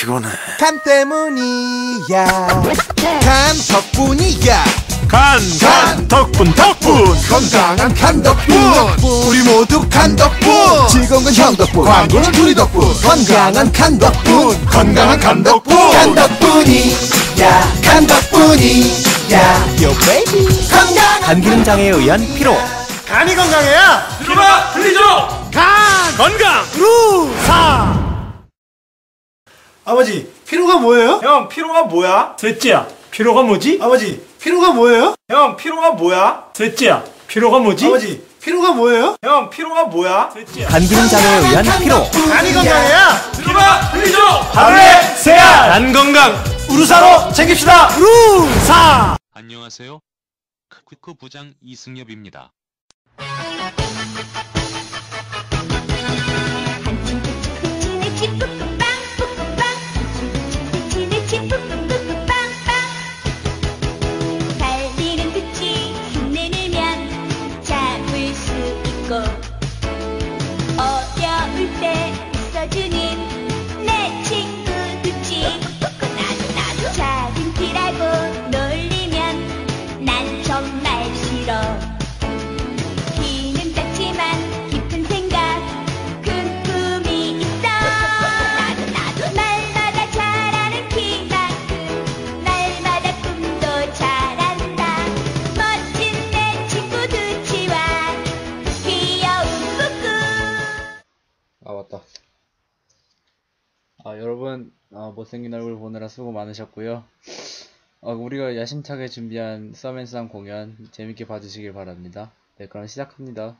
피곤해. 간 때문이야. 간 덕분이야. 간, 간, 덕분, 덕분. 건강한 간 덕분. 우리 모두 간 덕분. 즐거운 건형 덕분. 광고는 우리 덕분. 건강한 간 덕분. 건강한 간 덕분. 간 덕분이야. 간 덕분이야. Yo baby. 건강 간기름 장애에 의한 피로. 간이 건강해야. 피로가 풀리죠. 간. 건강. 루사 아버지 피로가 뭐예요? 형, 피로가 뭐야? 셋째야. 피로가 뭐지? 아버지 피로가 뭐예요? 형, 피로가 뭐야? 셋째야. 피로가 뭐지? 아버지 피로가 뭐예요? 형, 피로가 뭐야? 셋째야. 간기름 장애에 의한 피로 간이 건강해야 피로가 풀리죠. 하루에. 간 건강. 우루사로 챙깁시다. 우루사. 안녕하세요. 크크크 부장 이승엽입니다. 어려울 때 웃어주는 아 여러분 아, 못생긴 얼굴 보느라 수고 많으셨고요. 어, 우리가 야심차게 준비한 썸앤쌈 공연 재밌게 봐주시길 바랍니다. 네 그럼 시작합니다.